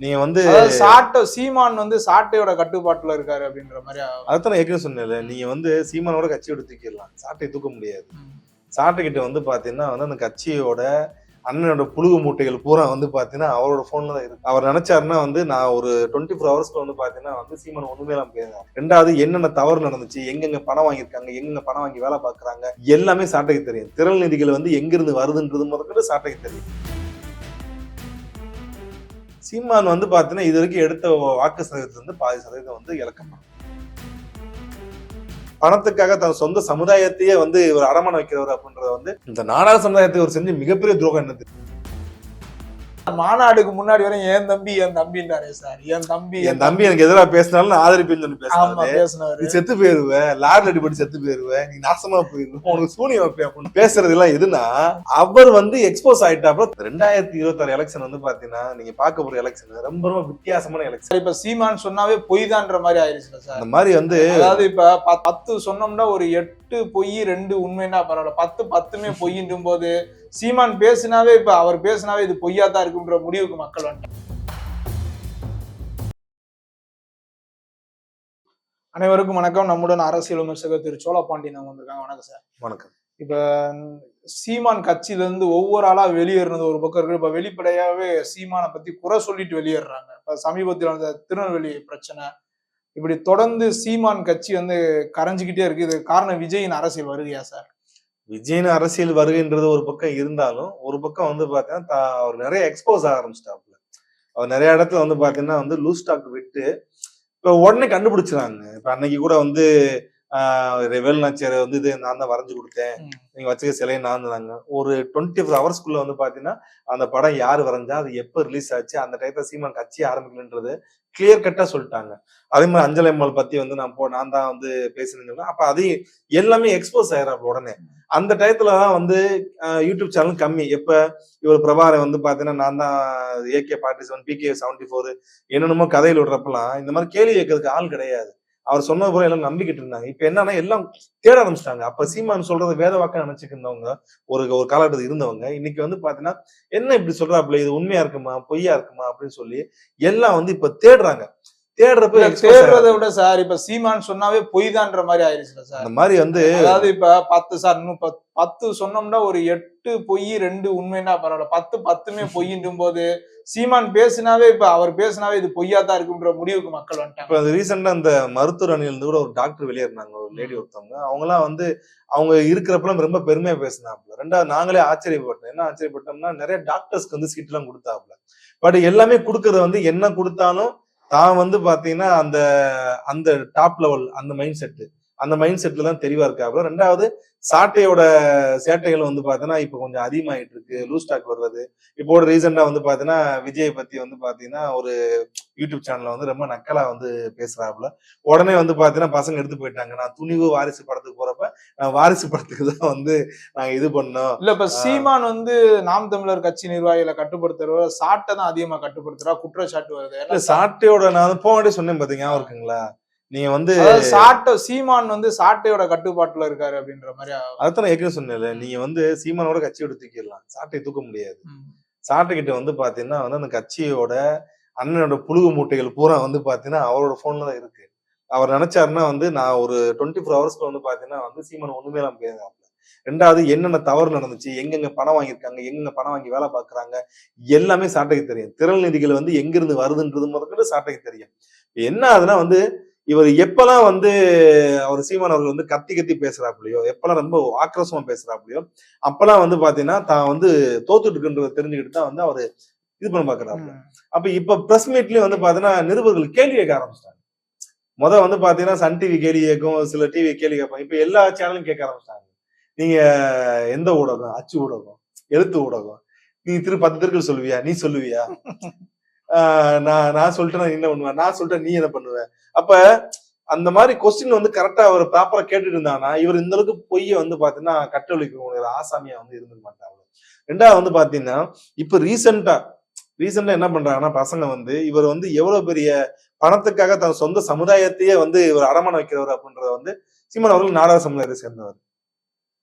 நீங்க வந்து சாட்டை சீமான் வந்து சாட்டையோட கட்டுப்பாட்டுல இருக்காரு அப்படின்ற மாதிரி அதுதான் ஏற்கனவே சொன்னேன்ல. நீங்க வந்து சீமானோட கட்சியோட தூக்கிடலாம். சாட்டை தூக்க முடியாது. ம். சாட்டை கிட்ட வந்து பாத்தீங்கன்னா வந்து அந்த கட்சியோட அண்ணனோட புழுகு மூட்டைகள் பூரா வந்து பாத்தீங்கன்னா அவரோட போன்ல தான் இருக்கு. அவர் நினைச்சாருன்னா வந்து நான் ஒரு டுவெண்ட்டி ஃபோர் ஹவர்ஸ்ல வந்து பாத்தீங்கன்னா வந்து சீமான் ஒண்ணுமே இல்லாம போயிருந்தேன் ரெண்டாவது என்னென்ன தவறு நடந்துச்சு எங்கெங்க பணம் வாங்கியிருக்காங்க எங்கெங்க பணம் வாங்கி வேலை பாக்குறாங்க எல்லாமே சாட்டைக்கு தெரியும். திரள் நிதிகள் வந்து எங்கிருந்து வருதுன்றது முதற்கொண்டு சாட்டைக்கு தெரியும். சீமான் வந்து பார்த்தீங்கன்னா இது வரைக்கும் எடுத்த வாக்கு சதவீதத்துல வந்து பாதி சதவீதம் வந்து இழக்கமா. பணத்துக்காக தன் சொந்த சமுதாயத்தையே வந்து இவர் அடமான வைக்கிறவர் அப்படின்றத வந்து இந்த நாடார் சமுதாயத்தை ஒரு செஞ்சு மிகப்பெரிய துரோகம் என்னது? மாநாடுக்கு முன்னாடி வரையும் என் தம்பி என் தம்பின்றாரே சார். என் தம்பி என் தம்பி எனக்கு எதிராக பேசினாலும் நான் ஆதரிப்பேன்னு சொல்லி பேசினாரு. நீ செத்து போயிருவ லாரில் அடிபட்டு செத்து போயிருவ நீ நாசமா போயிருவ உனக்கு சூனியம் வைப்பேன் அப்படின்னு பேசுறது எல்லாம் எதுனா அவர் வந்து எக்ஸ்போஸ் ஆயிட்டாப்ல ரெண்டாயிரத்தி இருபத்தாறு எலெக்ஷன் வந்து பாத்தீங்கன்னா நீங்க பார்க்க போற எலெக்ஷன் ரொம்ப ரொம்ப வித்தியாசமான எலெக்ஷன் இப்ப சீமான் சொன்னாவே பொய் தான்ற மாதிரி ஆயிருச்சுல சார். அந்த மாதிரி வந்து அதாவது இப்ப பத்து சொன்னோம்னா ஒரு எட்டு பொய் ரெண்டு உண்மைன்னா பரவாயில்ல. பத்து பத்துமே பொய்ன்றும் போது சீமான் பேசினாவே இப்ப அவர் பேசினாவே இது பொய்யா தான் இருக்குன்ற முடிவுக்கு மக்கள் வந்துட்டாங்க. அனைவருக்கும் வணக்கம். நம்முடன் அரசியல் விமர்சகர் திரு சோழபாண்டியன் அவங்க வந்திருக்காங்க. வணக்கம் சார். வணக்கம். இப்ப சீமான் கட்சியில இருந்து ஒவ்வொரு ஆளா வெளியேறினது ஒரு பக்கம் இருக்கு. இப்ப வெளிப்படையாவே சீமானை பத்தி குறை சொல்லிட்டு வெளியேறாங்க இப்ப சமீபத்தில் அந்த திருநெல்வேலி பிரச்சனை இப்படி தொடர்ந்து சீமான் கட்சி வந்து கரைஞ்சுக்கிட்டே இருக்கு. இது காரணம் விஜயின் அரசியல் வருகையா சார்? விஜயின் அரசியல் வருகைன்றது ஒரு பக்கம் இருந்தாலும் ஒரு பக்கம் வந்து பாத்தீங்கன்னா தா- அவர் நிறைய எக்ஸ்போஸ் ஆக ஆரம்பிச்சிட்டாப்ல அவர் நிறைய இடத்துல வந்து பாத்தீங்கன்னா வந்து லூஸ் ஸ்டாக் விட்டு இப்ப உடனே கண்டுபிடிச்சிறாங்க இப்ப அன்னைக்கு கூட வந்து ரெவல் நாச்சியார் வந்து இது நான் தான் வரைஞ்சு கொடுத்தேன். நீங்க வச்சுக்க சிலையை நான் தாங்க ஒரு டுவெண்ட்டி ஃபோர் ஹவர்ஸ்க்குள்ள வந்து பாத்தீங்கன்னா அந்த படம் யார் வரைஞ்சா அது எப்போ ரிலீஸ் ஆச்சு அந்த டயத்துல சீமான் கட்சி ஆரம்பிக்கலன்றது கிளியர் கட்டா சொல்லிட்டாங்க. அதே மாதிரி அஞ்சல் எம்எல் பத்தி வந்து நான் போ நான் தான் வந்து பேசினேன் அப்ப அதையும் எல்லாமே எக்ஸ்போஸ் ஆயிரம் உடனே. அந்த டயத்துல தான் வந்து யூடியூப் சேனல் கம்மி. எப்ப இவர் பிரபாரை வந்து பாத்தீங்கன்னா நான் தான் AK party seven PK seventy four என்னென்னமோ கதையில் விடுறப்பெல்லாம் இந்த மாதிரி கேள்வி கேட்கறதுக்கு ஆள் கிடையாது. அவர் சொன்னது போல எல்லாம் நம்பிக்கிட்டு இருந்தாங்க. இப்ப என்னன்னா எல்லாம் தேட ஆரம்பிச்சிட்டாங்க. அப்ப சீமான் சொல்றது வேத வாக்கா நினைச்சுட்டு இருந்தவங்க ஒரு ஒரு காலகட்டத்தில் இருந்தவங்க இன்னைக்கு வந்து பாத்தீங்கன்னா என்ன இப்படி சொல்றாப்புல? இது உண்மையா இருக்குமா? பொய்யா இருக்குமா? அப்படின்னு சொல்லி எல்லாம் வந்து இப்ப தேடுறாங்க. தேடுறப்ப தேடுறதை. விட சார் இப்ப சீமான் சொன்னாவே பொய் தான்ற மாதிரி ஆயிருச்சுல சார். அந்த மாதிரி வந்து அதாவது இப்ப பத்து சார் இன்னும் பத்- பத்து சொன்னோம்னா ஒரு எட்டு பொய் ரெண்டு உண்மைன்னா பரவாயில்ல. பத்து பத்துமே பொய்ன்றும் போது சீமான் பேசினாவே இப்ப அவர் பேசினாவே இது பொய்யா தான் இருக்குன்ற முடிவுக்கு மக்கள் வந்துட்டாங்க. இப்ப ரீசெண்டா அந்த மருத்துவர் அணியில இருந்து கூட ஒரு டாக்டர் வெளியேறினாங்க ஒரு லேடி ஒருத்தவங்க. அவங்க எல்லாம் வந்து அவங்க இருக்கிறப்பெல்லாம் ரொம்ப பெருமையா பேசினாப்புல. ரெண்டாவது நாங்களே ஆச்சரியப்பட்டோம். என்ன ஆச்சரியப்பட்டோம்னா நிறைய டாக்டர்ஸ்க்கு வந்து சீட் எல்லாம் கொடுத்தாப்புல. பட் எல்லாமே கொடுக்கறது வந்து என்ன கொடுத்தாலும் தான் வந்து பாத்தீங்கன்னா அந்த அந்த டாப் லெவல் அந்த மைண்ட் செட் அந்த மைண்ட் செட்ல தான் தெளிவா இருக்காப்புல ரெண்டாவது சாட்டையோட சேட்டைகள் வந்து பாத்தீங்கன்னா இப்ப கொஞ்சம் அதிகமாயிட்டு இருக்கு லூஸ் ஸ்டாக் வர்றது. இப்போ ரீசெண்டா வந்து பாத்தீங்கன்னா விஜய் பத்தி வந்து பாத்தீங்கன்னா ஒரு யூடியூப் சேனல்ல வந்து ரொம்ப நக்கலா வந்து பேசுறாப்புல. உடனே வந்து பாத்தீங்கன்னா பசங்க எடுத்து போயிட்டாங்க. நான் துணிவு வாரிசு படத்துக்கு போறப்ப நான் வாரிசு படத்துக்கு தான் வந்து நாங்க இது பண்ணோம். இல்ல இப்ப சீமான் வந்து நாம் தமிழர் கட்சி நிர்வாகிகளை கட்டுப்படுத்துறவ சாட்டை தான் அதிகமா கட்டுப்படுத்துறா குற்றச்சாட்டு வருது. சாட்டையோட நான் போக சொன்னேன் பாத்தீங்க இருக்குங்களா? நீங்க வந்து சாட்டை சீமான் வந்து சாட்டையோட கட்டுப்பாட்டுல இருக்காரு அப்படின்ற மாதிரி அதான் ஏற்கனவே சொன்னேன்ல. நீங்க வந்து சீமானோட கட்சியோட தூக்கிடலாம். சாட்டையை தூக்க முடியாது. சாட்டை கிட்ட வந்து பாத்தீங்கன்னா வந்து அந்த கட்சியோட அண்ணனோட புழுகு மூட்டைகள் பூரா வந்து பாத்தீங்கன்னா அவரோட போன்ல தான் இருக்கு. அவர் நினைச்சாருன்னா வந்து நான் ஒரு டுவெண்ட்டி ஃபோர் ஹவர்ஸ்க்கு வந்து பாத்தீங்கன்னா வந்து சீமான் ஒண்ணுமே இல்லாம போயிருந்தாங்க ரெண்டாவது என்னென்ன தவறு நடந்துச்சு எங்கெங்க பணம் வாங்கியிருக்காங்க எங்கெங்க பணம் வாங்கி வேலை பார்க்கறாங்க எல்லாமே சாட்டைக்கு தெரியும். திரள் நிதிகள் வந்து எங்கிருந்து வருதுன்றது முதற்கொண்டு சாட்டைக்கு தெரியும். என்ன ஆகுதுன்னா வந்து இவர் எப்பெல்லாம் வந்து அவர் சீமான் அவர்கள் வந்து கத்தி கத்தி பேசுறாப்புலையோ எப்பெல்லாம் ரொம்ப ஆக்ரோஷமா பேசுறாப்புலையோ அப்பெல்லாம் வந்து பாத்தீங்கன்னா தான் வந்து தோத்துட்டு இருக்குன்றத தெரிஞ்சுக்கிட்டு தான் வந்து அவர் இது பண்ண பாக்குறாரு. அப்ப இப்ப பிரஸ் மீட்லயும் வந்து பாத்தீங்கன்னா நிருபர்கள் கேள்வி கேட்க ஆரம்பிச்சிட்டாங்க. முத வந்து பாத்தீங்கன்னா சன் டிவி கேள்வி கேட்கும் சில டிவி கேள்வி கேட்பாங்க. இப்ப எல்லா சேனலும் கேட்க ஆரம்பிச்சிட்டாங்க. நீங்க எந்த ஊடகம்? அச்சு ஊடகம்? எழுத்து ஊடகம்? நீ திரு பத்து திருக்கள் சொல்லுவியா? நீ சொல்லுவியா? நான் நான் சொல்லிட்டேன் நீ என்ன பண்ணுவேன் நான் சொல்லிட்டேன் நீ என்ன பண்ணுவ? அப்ப அந்த மாதிரி கொஸ்டின் வந்து கரெக்டா அவர் ப்ராப்பரா கேட்டுட்டு இருந்தானா இவர் இந்த அளவுக்கு பொய்ய வந்து பாத்தீங்கன்னா கட்டளிக்க ஆசாமியா வந்து இருந்திருக்க மாட்டாங்க ரெண்டாவது வந்து பாத்தீங்கன்னா இப்ப ரீசெண்டா ரீசெண்டா என்ன பண்றாங்கன்னா பசங்க வந்து இவர் வந்து எவ்வளவு பெரிய பணத்துக்காக தன் சொந்த சமுதாயத்தையே வந்து இவர் அடமான வைக்கிறவர் அப்படின்றத வந்து சீமான் அவர்கள் நாடார் சமுதாயத்தை சேர்ந்தவர்.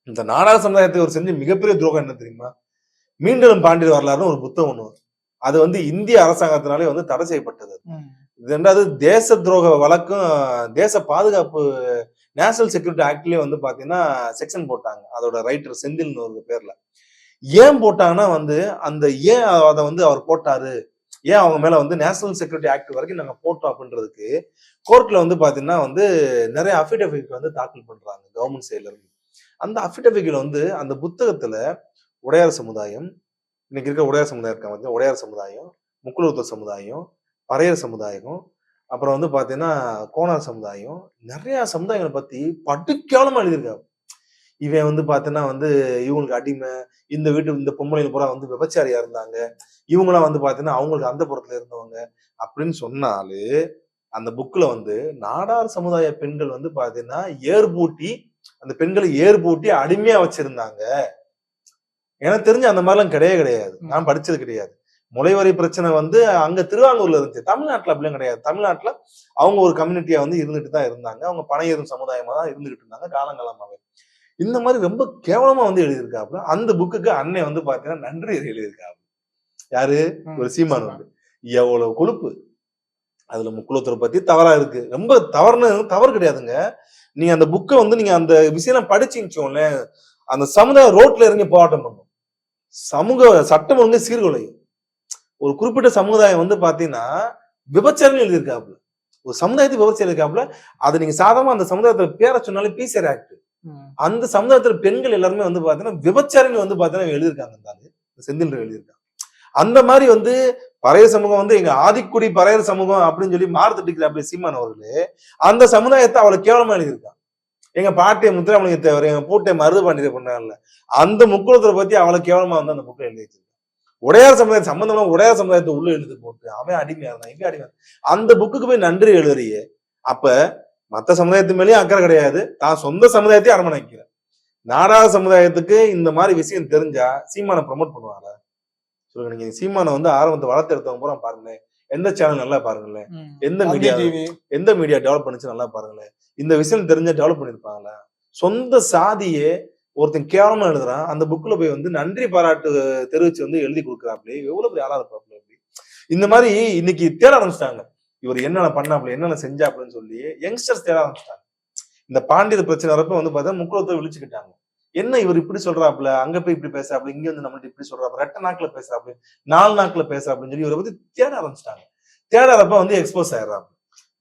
இந்த நாடார் சமுதாயத்தை இவர் செஞ்சு மிகப்பெரிய துரோகம் என்ன தெரியுமா? மீண்டும் பாண்டியர் வரலாறுன்னு ஒரு புத்தகம் ஒன்று அது வந்து இந்திய அரசாங்கத்தினாலே வந்து தடை செய்யப்பட்டது. ரெண்டாவது தேச துரோக வழக்கும் தேச பாதுகாப்பு நேஷனல் செக்யூரிட்டி ஆக்ட்லயே வந்து பாத்தீங்கன்னா செக்ஷன் போட்டாங்க. அதோட ரைட்டர் செந்தில்னு ஒரு பேர்ல. ஏன் போட்டாங்கன்னா வந்து அந்த ஏன் அதை வந்து அவர் போட்டாரு? ஏன் அவங்க மேல வந்து நேஷனல் செக்யூரிட்டி ஆக்ட் வரைக்கும் நாங்க போட்டோம் அப்படின்றதுக்கு கோர்ட்ல வந்து பாத்தீங்கன்னா வந்து நிறைய அஃபிடவிட் வந்து தாக்கல் பண்றாங்க கவர்மெண்ட் சைட்ல இருந்து அந்த அஃபிடவிட்ல வந்து அந்த புத்தகத்துல உடையார் சமுதாயம் இன்னைக்கு இருக்க உடையார் சமுதாயம் இருக்காங்க வந்து உடையார் சமுதாயம் முக்குலத்தூர் சமுதாயம் பறையர் சமுதாயம் அப்புறம் வந்து பார்த்தீங்கன்னா கோனார் சமுதாயம் நிறைய சமுதாயங்களை பத்தி படுக்கையாளமா எழுதியிருக்காங்க. இவன் வந்து பார்த்தீங்கன்னா வந்து இவங்களுக்கு அடிமை இந்த வீட்டு இந்த பொம்பளைங்க பூரா வந்து விபச்சாரியா இருந்தாங்க. இவங்களாம் வந்து பார்த்தீங்கன்னா அவங்களுக்கு அந்த புறத்துல இருந்தவங்க. அப்படின்னு சொன்னாலே அந்த புக்கில் வந்து நாடார் சமுதாய பெண்கள் வந்து பார்த்தீங்கன்னா ஏர்பூட்டி அந்த பெண்களை ஏர்பூட்டி அடிமையாக அடிமையா வச்சிருந்தாங்க. எனக்கு தெரிஞ்சு அந்த மாதிரிலாம் கிடையவே கிடையாது. நான் படிச்சது கிடையாது. முளைவரி பிரச்சனை வந்து அங்க திருவாங்கூர்ல இருந்துச்சு. தமிழ்நாட்டுல அப்படிலாம் கிடையாது. தமிழ்நாட்டுல அவங்க ஒரு கம்யூனிட்டியா வந்து இருந்துட்டு தான் இருந்தாங்க. அவங்க பனையேறும் சமுதாயமா தான் இருந்துகிட்டு இருந்தாங்க காலங்காலமாவே. இந்த மாதிரி ரொம்ப கேவலமா வந்து எழுதியிருக்காப்புல. அந்த புக்குக்கு அன்னை வந்து பாத்தீங்கன்னா நன்றி எழுதியிருக்காப்புல யாரு. ஒரு சீமான் வந்து. எவ்வளவு கொழுப்பு. அதுல முக்குலத்தூரை பத்தி தவறா இருக்கு. ரொம்ப தவறுன்னு தவறு கிடையாதுங்க. நீங்க அந்த புக்கை வந்து நீங்க அந்த விஷயம் படிச்சுச்சோம்ல அந்த சமுதாயம் ரோட்ல இறங்கி போராட்டம் பண்ணும். சமூக சட்டம் ஒழுங்கு சீர்குலையும். ஒரு குறிப்பிட்ட சமுதாயம் வந்து பாத்தீங்கன்னா விபச்சாரம் எழுதியிருக்காப்புல. ஒரு சமுதாயத்தை விபச்சாரம் இருக்காப்புல அது நீங்க சாதாரண அந்த சமுதாயத்துல பேரை சொன்னாலே பீசர் ஆக்ட். அந்த சமுதாயத்துல பெண்கள் எல்லாருமே வந்து பாத்தீங்கன்னா விபச்சாரங்கள் வந்து பாத்தீங்கன்னா எழுதியிருக்காங்க இந்த செந்தில் எழுதியிருக்காங்க. அந்த மாதிரி வந்து பறையர் சமூகம் வந்து எங்க ஆதிக்குடி பறையர் சமூகம் அப்படின்னு சொல்லி மாறுத்தட்டிக்கிற அப்படி சீமான் அவர்களே அந்த சமுதாயத்தை அவ்வளவு கேவலமா எழுதியிருக்காங்க எங்க பாட்டியை முத்துராமலிங்க தேவர் எங்க பூட்டை மருது பாண்டிய பண்ணார்ல அந்த முக்குளத்தை பத்தி அவ்வளவு கேவலமா வந்து அந்த புக்கை எழுதி வச்சிருக்கேன் உடையார் சமுதாயம் சம்பந்தமா உடையார் சமுதாயத்தை உள்ள எழுதி போட்டு அவன் அடிமையா இருந்தான் இவன் அடிமையா அந்த புக்குக்கு போய் நன்றி எழுதுறியே. அப்ப மத்த சமுதாயத்து மேலயும் அக்கறை கிடையாது. தான் சொந்த சமுதாயத்தையும் அரவணைக்கிற நாடார் சமுதாயத்துக்கு இந்த மாதிரி விஷயம் தெரிஞ்சா சீமானை ப்ரமோட் பண்ணுவாங்க சொல்லுங்க நீங்க சீமானை வந்து ஆரம்பத்தை வளர்த்து எடுத்தவங்க பூரா பாருங்களேன். எந்த சேனல் நல்லா பாருங்களேன். எந்த மீடியா டிவி. எந்த மீடியா டெவலப் பண்ணுச்சு நல்லா பாருங்களேன். இந்த விஷயம் தெரிஞ்ச டெவலப் பண்ணிருப்பாங்களா சொந்த சாதியே ஒருத்தன் கேவலமா எழுதுறான். அந்த புக்ல போய் வந்து நன்றி பாராட்டு தெரிவிச்சு வந்து எழுதி கொடுக்குறாப்ல. எவ்வளவு பெரிய ஆளா இருப்பாப்ல அப்படி. இந்த மாதிரி இன்னைக்கு தேட ஆரம்பிச்சிட்டாங்க. இவர் என்னென்ன பண்ணாப்ல என்னென்ன செஞ்சாப்லன்னு சொல்லி யங்ஸ்டர்ஸ் தேட ஆரம்பிச்சிட்டாங்க. இந்த பாண்டியர் பிரச்சனை வரப்ப வந்து பார்த்தா முக்குளத்தை விழிச்சுக்கிட்டாங்க. என்ன இவர் இப்படி சொல்றாப்ல அங்க போய் இப்படி பேசுறாப்ல இங்க வந்து நம்மள்ட்ட இப்படி சொல்றாப்ல ரெட்ட நாக்குல பேசுறாப்ல நாலு நாக்குல பேசுறாப்லன்னு சொல்லி இவரை பத்தி தேட ஆரம்பிச்சிட்டாங்க. தேடாதப்ப வந்து எக்ஸ்போஸ் ஆயிடுறாங்க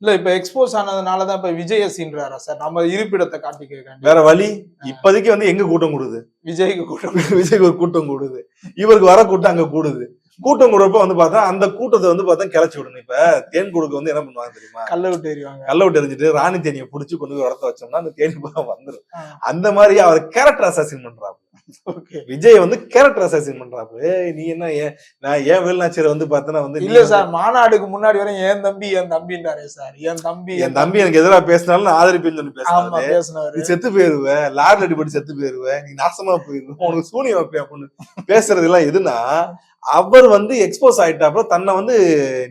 இல்ல இப்ப எக்ஸ்போஸ் ஆனதுனாலதான் இப்ப விஜய சீன்றாரா சார்? நம்ம இருப்பிடத்தை காட்டிக்க வேற வழி? இப்போதைக்கு வந்து எங்க கூட்டம் கூடுது? விஜய்க்கு கூட்டம் விஜய்க்கு ஒரு கூட்டம் கூடுது. இவருக்கு வர கூட்டம் அங்க கூடுது. கூட்டம் கூடுறப்ப வந்து பார்த்தா அந்த கூட்டத்தை வந்து பார்த்தா கிளச்சி விடணும். இப்ப தேன் கொடுக்க வந்து என்ன பண்ணுவாங்க தெரியுமா? கல்ல விட்டு எறிவாங்க. கல்ல விட்டு எரிஞ்சிட்டு ராணி தேனியை புடிச்சு கொண்டு போய் வளர்த்த வச்சோம்னா அந்த தேனி பூரா வந்துடும். அந்த மாதிரி அவர் கேரக்டர் அசாசின் பண்றாரு ஓகே விஜய் வந்து கேரக்டர் அசாசின் பண்றாரு ஏய் நீ என்ன ஏன் நான் ஏன் வேலுநாச்சியரை வந்து பார்த்தனா வந்து இல்ல சார் மாநாடுக்கு முன்னாடி வரையும் என் தம்பி என் தம்பின்றாரே சார். என் தம்பி என் தம்பி எனக்கு எதிராக பேசினாலும் நான் ஆதரிப்பேன்னு சொல்லி பேசினவரு நீ செத்து போயிருவ லாரில அடிபட்டு செத்து போயிருவ நீ நாசமா போயிருவ உனக்கு சூனியம் வைப்பேன் அப்படின்னு பேசுறது எல்லாம் எதுனா அவர் வந்து எக்ஸ்போஸ் ஆயிட்டாப்புல தன்னை வந்து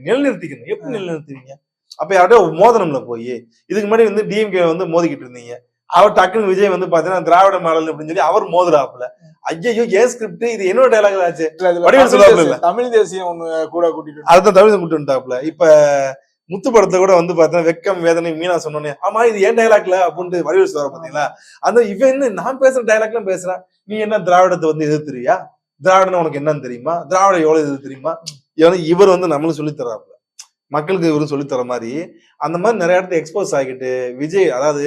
நிலைநிறுத்திக்கணும். எப்படி நிலைநிறுத்துவீங்க? அப்ப யார்கிட்ட மோதனம்ல போய் இதுக்கு முன்னாடி வந்து டிஎம்கே வந்து மோதிக்கிட்டு இருந்தீங்க. அவர் டக்குன்னு விஜய் வந்து பாத்தீங்கன்னா திராவிட மாடல் அப்படின்னு சொல்லி அவர் மோதுறாப்புல. ஐயோ ஏன் ஸ்கிரிப்ட் இது என்னோட டைலாக் ஆச்சு? தமிழ் சொல்லுவாப்புல தேசியம் தமிழ் தேசியம் ஒண்ணு கூட கூட்டிட்டு அதுதான் தமிழ் கூட்டு வந்துட்டாப்புல இப்ப முத்து படத்தை கூட வந்து பார்த்தா வெக்கம் வேதனை மீனா சொன்னோன்னே ஆமா இது ஏன் டைலாக்ல அப்படின்ட்டு வடிவேல் சொல்ற பாத்தீங்களா? அந்த இவன் என்ன நான் பேசுற டைலாக்லாம் பேசுறான் நீ என்ன திராவிடத்தை வந்து எதிர்த்துறியா? திராவிடம் உனக்கு என்னன்னு தெரியுமா? திராவிடம் எவ்வளவு எதிர்த்து தெரியுமா? இவர் வந்து நம்மளும் சொல்லி தர்றாப்புல மக்களுக்கு இவரும் சொல்லி தர மாதிரி அந்த மாதிரி நிறைய இடத்துல எக்ஸ்போஸ் ஆகிட்டு விஜய் அதாவது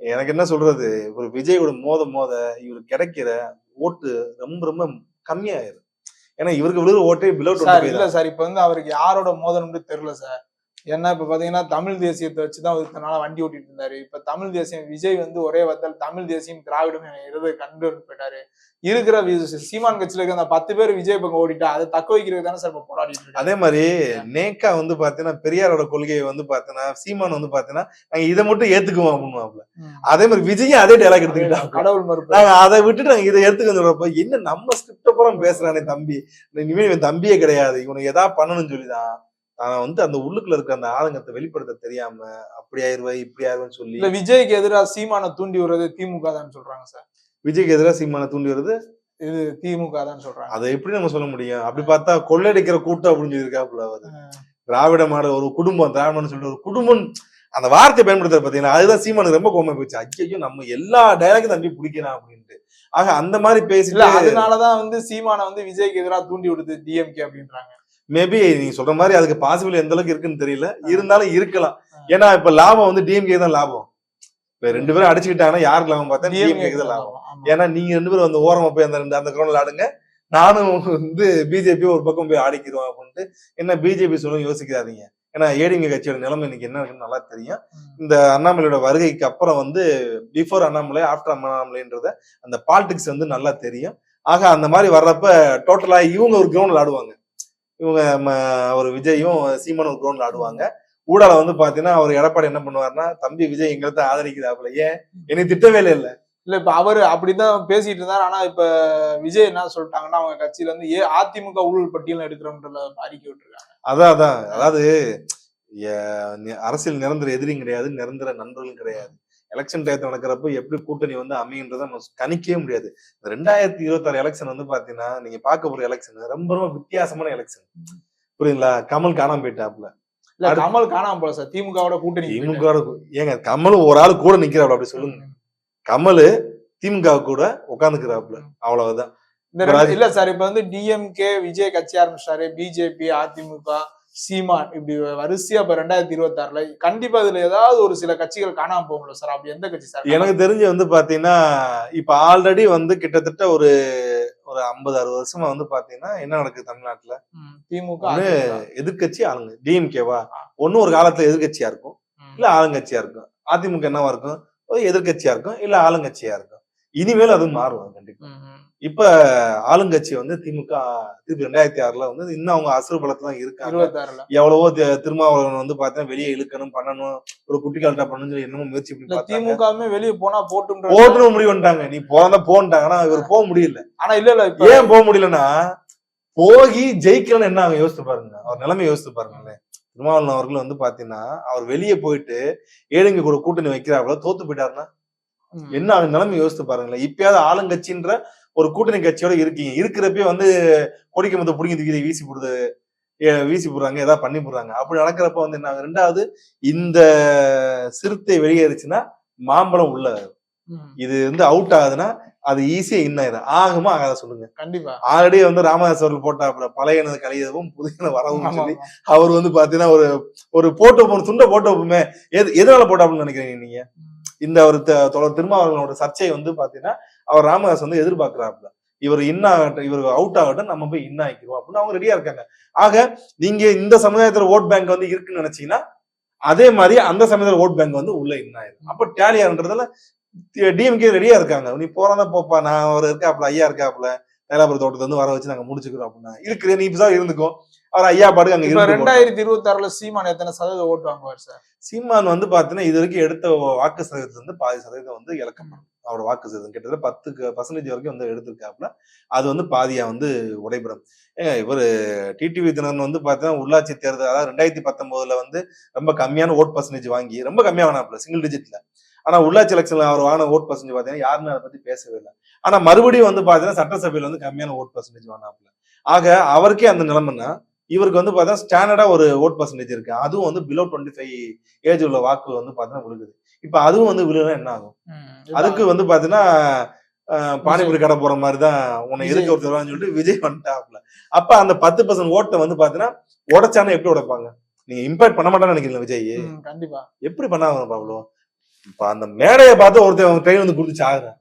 எனக்கு என்ன சொல்றது? ஒரு விஜயோட மோத மோத இவருக்கு கிடைக்கிற ஓட்டு ரொம்ப ரொம்ப கம்மியாயிரும். ஏன்னா இவருக்கு விழுகிற ஓட்டே பிலோ சார் இல்ல சார் இப்ப வந்து அவருக்கு யாரோட மோதனம்னு தெரியல சார். ஏன்னா இப்ப பாத்தீங்கன்னா தமிழ் தேசியத்தை இத்தனை நாளா வண்டி ஓட்டிட்டு இருந்தாரு. இப்ப தமிழ் தேசியம் விஜய் வந்து ஒரே வத்தல் தமிழ் தேசியம் திராவிடம் என இருதை கண்டு போயிட்டாரு. இருக்கிற சீமான் கட்சியில இருக்க அந்த பத்து பேர் விஜய் பக்கம் ஓடிட்டா அதை தக்க வைக்கிறது தானே சார் இப்ப போராடிட்டு அதே மாதிரி நேக்கா வந்து பாத்தீங்கன்னா பெரியாரோட கொள்கையை வந்து பாத்தீங்கன்னா சீமான் வந்து பாத்தீங்கன்னா நாங்க இதை மட்டும் ஏத்துக்குவோம் அப்படின்னுவாப்ல. ம். அதே மாதிரி விஜயும் அதே டைலாக் எடுத்துக்கிட்டாங்க கடவுள் மறுப்பு. நாங்க அதை விட்டுட்டு நாங்க இதை எடுத்துக்க சொல்றப்ப என்ன நம்ம ஸ்கிரிப்ட பூரா பேசுறானே தம்பி. இனிமே இவன் தம்பியே கிடையாது. இவனுக்கு எதா பண்ணணும்னு சொல்லிதான். நான் வந்து அந்த உள்ளுக்குள்ள இருக்க அந்த ஆளுங்கத்தை வெளிப்படுத்த தெரியாம அப்படி ஆயிருவேன் இப்படி ஆயிருவேன்னு சொல்லி இல்ல விஜய்க்கு எதிராக சீமானை தூண்டி விடுறது திமுக தான் சொல்றாங்க சார். விஜய்க்கு எதிராக சீமானை தூண்டி வருது இது திமுக தான் சொல்றாங்க. அதை எப்படி நம்ம சொல்ல முடியும்? அப்படி பார்த்தா கொள்ளையடிக்கிற கூட்டம் அப்படின்னு சொல்லியிருக்காப்புல திராவிட மாடல் ஒரு குடும்பம் திராவிடம்னு சொல்லிட்டு ஒரு குடும்பம் அந்த வார்த்தை பயன்படுத்துற பாத்தீங்கன்னா அதுதான் சீமானுக்கு ரொம்ப கோமை போச்சு. ஐயோ நம்ம எல்லா டயலாக்கும் தம்பி பிடிக்கிறான் அப்படின்ட்டு. ஆக அந்த மாதிரி பேசிட்டு அதனாலதான் வந்து சீமானை வந்து விஜய்க்கு எதிராக தூண்டி விடுது டிஎம்கே அப்படின்றாங்க. மேபி நீங்க சொல்ற மாதிரி அதுக்கு பாசிபிள் எந்த அளவுக்கு இருக்குன்னு தெரியல. இருந்தாலும் இருக்கலாம். ஏன்னா இப்ப லாபம் வந்து டிஎம்கே தான் லாபம். இப்ப ரெண்டு பேரும் அடிச்சுக்கிட்டாங்கன்னா யாருக்கு லாபம் பார்த்தா டிஎம்கே தான் லாபம். ஏன்னா நீங்க ரெண்டு பேரும் வந்து ஓரமா போய் அந்த ரெண்டு அந்த கிரௌண்ட்ல ஆடுங்க. நானும் வந்து பிஜேபி ஒரு பக்கம் போய் ஆடிக்கிறோம் அப்படின்ட்டு என்ன பிஜேபி சொல்லும் யோசிக்காதீங்க. ஏன்னா ஏடிஎம்கே கட்சியோட நிலைமை இன்னைக்கு என்ன இருக்குன்னு நல்லா தெரியும். இந்த அண்ணாமலையோட வருகைக்கு அப்புறம் வந்து பிஃபோர் அண்ணாமலை ஆஃப்டர் அண்ணாமலைன்றத அந்த பாலிடிக்ஸ் வந்து நல்லா தெரியும். ஆக அந்த மாதிரி வர்றப்ப டோட்டலா இவங்க ஒரு கிரவுண்ட்ல ஆடுவாங்க. இவங்க ஒரு விஜயும் சீமானும் ஒரு கிரவுண்ட்ல ஆடுவாங்க. ஊடால வந்து பாத்தீங்கன்னா அவர் எடப்பாடி என்ன பண்ணுவாருன்னா தம்பி விஜய் எங்களை தான் ஆதரிக்கிறாப்புல ஏன்? என்னை திட்டவே இல்லை. இல்ல இப்ப அவரு அப்படிதான் பேசிட்டு இருந்தாரு. ஆனா இப்ப விஜய் என்ன சொல்லிட்டாங்கன்னா அவங்க கட்சியில இருந்து ஏ அதிமுக ஊழல் பட்டியல் எடுக்கிறோம்ன்ற அறிக்கை விட்டுருக்காங்க. அதான் அதான். அதாவது அரசியல் நிரந்தர எதிரியும் கிடையாது நிரந்தர நண்பர்களும் கிடையாது. எலெக்ஷன் டயத்தை நடக்கிறப்ப எப்படி கூட்டணி வந்து அமையுன்றதை நம்ம கணிக்கவே முடியாது. இந்த ரெண்டாயிரத்தி இருபத்தாறு எலெக்ஷன் வந்து பாத்தீங்கன்னா நீங்க பார்க்க போற எலெக்ஷன் ரொம்ப ரொம்ப வித்தியாசமான எலெக்ஷன் புரியுங்களா கமல் காணாம போயிட்டாப்ல கமல் காணாம போல சார். திமுகவோட கூட்டணி திமுக ஏங்க கமல் ஒரு ஆள் கூட நிக்கிறாப்ல அப்படி சொல்லுங்க. கமல் திமுக கூட உட்காந்துக்கிறாப்ல அவ்வளவுதான். இல்ல சார் இப்ப வந்து டிஎம்கே விஜய் கட்சி ஆரம்பிச்சாரு. பிஜேபி அதிமுக சீமான் இப்படி வரிசையா இப்ப ரெண்டாயிரத்தி இருபத்தி ஆறுல கண்டிப்பா இதுல ஏதாவது ஒரு சில கட்சிகள் காணாம போகும்ல சார்? அப்படி எந்த கட்சி சார்? எனக்கு தெரிஞ்சு வந்து பாத்தீங்கன்னா இப்ப ஆல்ரெடி வந்து கிட்டத்தட்ட ஒரு ஒரு ஐம்பது அறுபது வருஷமா வந்து பாத்தீங்கன்னா என்ன நடக்குது தமிழ்நாட்டுல? திமுக. எதிர்க்கட்சி ஆளுங்க டிஎம்கேவா ஒண்ணு ஒரு காலத்துல எதிர்க்கட்சியா இருக்கும். இல்ல ஆளுங்கட்சியா இருக்கும். அதிமுக என்னவா இருக்கும்? ஒரு எதிர்க்கட்சியா இருக்கும் இல்ல ஆளுங்கட்சியா இருக்கும். இனிமேல் அது மாறும் கண்டிப்பா. இப்ப ஆளுங்கட்சி வந்து திமுக திருப்பி ரெண்டாயிரத்தி ஆறுல வந்து இன்னும் அவங்க அசுர பலத்துல தான் இருக்காங்க எவ்வளவோ திருமாவளவன் வந்து பார்த்தீங்கன்னா வெளியே இழுக்கணும் பண்ணணும் ஒரு குட்டி கால்ட்டா பண்ணணும் சொல்லி என்னமோ முயற்சி பண்ணி திமுகவுமே வெளியே போனா போட்டுன்ற போட்டுன்னு முடிவு பண்ணிட்டாங்க. நீ போறதா போன்ட்டாங்க ஆனா இவர் போக முடியல. ஆனா இல்ல இல்ல ஏன் போக முடியலன்னா போகி ஜெயிக்கலன்னு என்ன அவங்க யோசித்து பாருங்க. அவர் நிலைமை யோசித்து பாருங்களேன். திருமாவளவன் அவர்கள் வந்து பாத்தீங்கன்னா அவர் வெளியே போயிட்டு ஏழுங்க கூட கூட்டணி வைக்கிறாப்புல தோத்து போயிட்டாருன்னா. என்ன அவங்க நிலைமை யோசித்து பாருங்களேன் இப்பயாவது ஆளுங்கட்சின்ற ஒரு கூட்டணி கட்சியோட இருக்கீங்க. இருக்கிறப்பே வந்து கொடிக்க மத்த புடிங்கி தூக்கி வீசி போடுது வீசி போடுறாங்க ஏதாவது பண்ணி போடுறாங்க. அப்படி நடக்கிறப்ப வந்து என்ன? ரெண்டாவது இந்த சிறுத்தை வெளியேறுச்சுன்னா மாம்பழம் உள்ள. இது வந்து அவுட் ஆகுதுன்னா அது ஈஸியா இன் ஆயிரும். ஆகுமா ஆகாத சொல்லுங்க. கண்டிப்பா. ஆல்ரெடி வந்து ராமதாஸ் அவர்கள் போட்டாப்புல பழையனது கழியதும் புதியன வரவும் சொல்லி. அவர் வந்து பாத்தீங்கன்னா ஒரு ஒரு போட்டோ துண்டை போட்டோ வைப்போமே. எது எதனால போட்டாப்புன்னு நினைக்கிறீங்க நீங்க? இந்த ஒரு தொடர் திருமாவளவனோட சர்ச்சையை வந்து பாத்தீங்கன்னா அவர் ராமதாஸ் வந்து எதிர்பார்க்கிறாப்புல இவர் இன் ஆகட்டும் இவர் அவுட் ஆகட்டும் நம்ம போய் இன் ஆகிக்கிறோம் அப்படின்னு அவங்க ரெடியா இருக்காங்க ஆக நீங்க இந்த சமுதாயத்துல ஓட் பேங்க் வந்து இருக்குன்னு நினைச்சீங்கன்னா அதே மாதிரி அந்த சமயத்துல ஓட் பேங்க் வந்து உள்ள இன் ஆயிரும் அப்ப டேலியான்றதுல டிஎம்கே ரெடியா இருக்காங்க நீ போறதா போப்பா நான் அவர் இருக்காப்ல ஐயா இருக்காப்ல தைலாபுரம் தோட்டத்தை வந்து வர வச்சு நாங்க முடிச்சுக்கிறோம் அப்படின்னா இருக்கிற நீ இப்பதான் இருந்துக்கோ அவர் ஐயா பாடுக்கு அங்க ரெண்டாயிரத்தி இருபத்தி ஆறுல சீமான் எத்தனை சதவீதம் ஓட்டு வாங்குவார் சார்? சீமான் வந்து பாத்தீங்கன்னா இது வரைக்கும் எடுத்த வாக்கு சதவீதத்துல இருந்து பாதி சதவீதம் வந்து இழக்கப்படும் அவரோட வாக்கு சதவீதம் கிட்டத்தட்ட பத்துக்கு பர்சன்டேஜ் வரைக்கும் வந்து எடுத்திருக்காப்புல. அது வந்து பாதியா வந்து உடைபடும். ஏங்க இவர் டிடிவி தினன் வந்து பாத்தீங்கன்னா உள்ளாட்சி தேர்தல் அதாவது ரெண்டாயிரத்தி பத்தொன்பதுல வந்து ரொம்ப கம்மியான ஓட் பர்சன்டேஜ் வாங்கி ரொம்ப கம்மியா வேணாப்புல சிங்கிள் டிஜிட்ல ஆனா உள்ளாட்சி எலெக்ஷன்ல அவர் வாங்கின ஓட் பர்சன்டேஜ் பாத்தீங்கன்னா யாருமே அதை பத்தி பேசவே இல்லை. ஆனா மறுபடியும் வந்து பாத்தீங்கன்னா சட்டசபையில வந்து கம்மியான ஓட் பர்சன்டேஜ் வாங்கினாப்புல. ஆக அவருக்கே அந்த நிலைமைன்னா இவருக்கு வந்து பார்த்தா ஸ்டாண்டர்டா ஒரு ஓட் பர்சன்டேஜ் இருக்கு. அதுவும் வந்து பிலோ டுவெண்ட்டி ஃபைவ் ஏஜ் உள்ள வாக்கு வந்து பார்த்தீங்கன்னா விழுகுது. இப்ப அதுவும் வந்து விழுனா என்ன ஆகும்? அதுக்கு வந்து பாத்தீங்கன்னா அஹ், பானிபூரி கடை போற மாதிரி தான் உன்னை. எதுக்கு ஒருத்தர் சொல்லிட்டு விஜய் வந்துட்டாப்ல அப்ப அந்த பத்து பர்சன்ட் ஓட்டை வந்து பாத்தீங்கன்னா உடைச்சானே எப்படி உடைப்பாங்க? நீங்க இம்பாக்ட் பண்ண மாட்டான்னு நினைக்கிறீங்க விஜய்? கண்டிப்பா. எப்படி பண்ணாங்க பாவ்லோ இப்ப அந்த மேடையை பார்த்து ஒருத்தன் ட்ரெயின் வந்து குடிச்சு ஆகுறேன்.